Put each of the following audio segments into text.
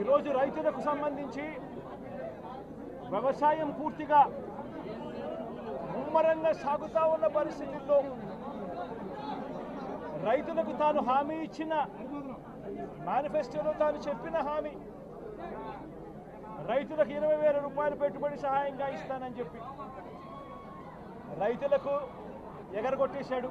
ఈరోజు రైతులకు సంబంధించి వ్యవసాయం పూర్తిగా ముమ్మరంగా సాగుతా ఉన్న పరిస్థితుల్లో రైతులకు తాను హామీ ఇచ్చిన మేనిఫెస్టోలో తాను చెప్పిన హామీ రైతులకు ఇరవై వేల రూపాయలు పెట్టుబడి సహాయంగా ఇస్తానని చెప్పి రైతులకు ఎగరగొట్టేశాడు.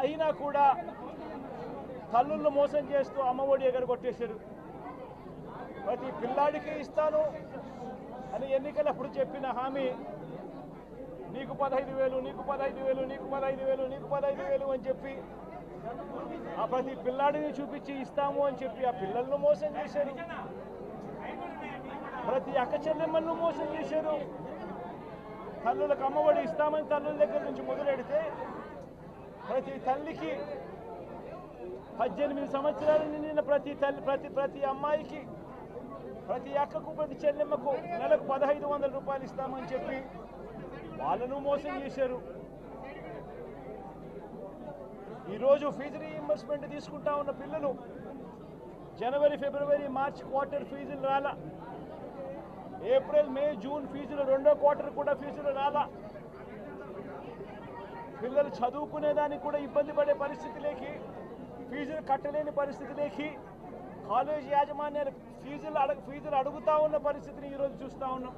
అయినా కూడా తల్లుళ్ళు మోసం చేస్తూ అమ్మఒడి ఎగరగొట్టేశారు. ప్రతి పిల్లాడికి ఇస్తాను అని ఎన్నికలప్పుడు చెప్పిన హామీ నీకు పదహైదు వేలు నీకు పదహైదు వేలు నీకు పదహైదు వేలు నీకు పదహైదు వేలు అని చెప్పి ఆ ప్రతి పిల్లాడిని చూపించి ఇస్తాము అని చెప్పి ఆ పిల్లలను మోసం చేశారు. ప్రతి అక్క చెల్లెమ్మలను మోసం చేశారు. తల్లులకు అమ్మఒడి ఇస్తామని తల్లుల దగ్గర నుంచి మొదలెడితే ప్రతి తల్లికి పద్దెనిమిది సంవత్సరాలు నిండిన ప్రతి తల్లి ప్రతి ప్రతి అమ్మాయికి ప్రతి అక్కకు ప్రతి చెల్లెమ్మకు నెలకు పదహైదు వందల రూపాయలు ఇస్తామని చెప్పి వాళ్ళను మోసం చేశారు. ఈరోజు ఫీజు రీఇంబర్స్మెంట్ తీసుకుంటా ఉన్న పిల్లలు జనవరి ఫిబ్రవరి మార్చ్ క్వార్టర్ ఫీజులు రాలా. ఏప్రిల్ మే జూన్ ఫీజులు రెండో క్వార్టర్ కూడా ఫీజులు రాలా. పిల్లలు చదువుకునేదానికి కూడా ఇబ్బంది పడే పరిస్థితిలోకి ఫీజులు కట్టలేని పరిస్థితిలోకి కాలేజ్ యాజమాన్యాలు ఫీజులు అడగ ఫీజులు అడుగుతూ ఉన్న పరిస్థితిని ఈరోజు చూస్తూ ఉన్నాం.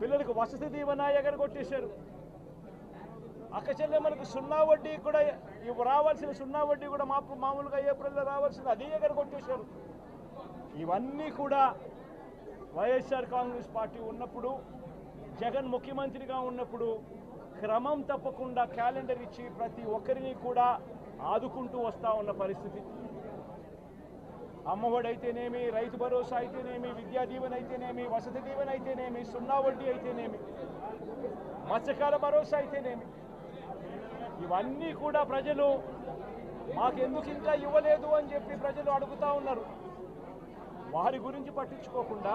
పిల్లలకు వసతి దీవెన ఎగరగొట్టేశారు అక్కచెల్లె మనకు సున్నా వడ్డీ కూడా ఇవి రావాల్సిన సున్నా వడ్డీ కూడా మాపు మామూలుగా ఏప్రిల్లో రావాల్సింది అది ఎగరగొట్టేశారు ఇవన్నీ కూడా వైఎస్ఆర్ కాంగ్రెస్ పార్టీ ఉన్నప్పుడు జగన్ ముఖ్యమంత్రిగా ఉన్నప్పుడు క్రమం తప్పకుండా క్యాలెండర్ ఇచ్చి ప్రతి ఒక్కరిని కూడా ఆదుకుంటూ వస్తూ ఉన్న పరిస్థితి. అమ్మఒడైతేనేమి అయితేనేమి రైతు భరోసా అయితేనేమి విద్యా దీవెన అయితేనేమి వసతి దీవెన అయితేనేమి సున్నా వడ్డీ అయితేనేమి మత్స్యకాల భరోసా అయితేనేమి ఇవన్నీ కూడా ప్రజలు మాకెందుకు ఇంకా ఇవ్వలేదు అని చెప్పి ప్రజలు అడుగుతా ఉన్నారు. వారి గురించి పట్టించుకోకుండా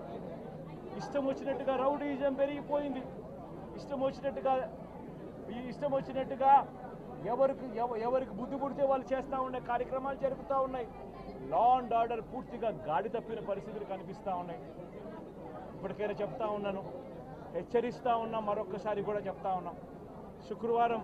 ఇష్టం వచ్చినట్టుగా రౌడీజం పెరిగిపోయింది. ఇష్టం వచ్చినట్టుగా ఈ ఇష్టం వచ్చినట్టుగా ఎవరికి ఎవ- ఎవరికి బుద్ధి పుడితే వాళ్ళు చేస్తూ ఉండే కార్యక్రమాలు జరుగుతూ ఉన్నాయి. లా అండ్ ఆర్డర్ పూర్తిగా గాడి తప్పిన పరిస్థితులు కనిపిస్తూ ఉన్నాయి. ఇప్పటికైనా చెప్తా ఉన్నాను. హెచ్చరిస్తూ ఉన్నాం మరొక్కసారి కూడా చెప్తా ఉన్నాం. శుక్రవారం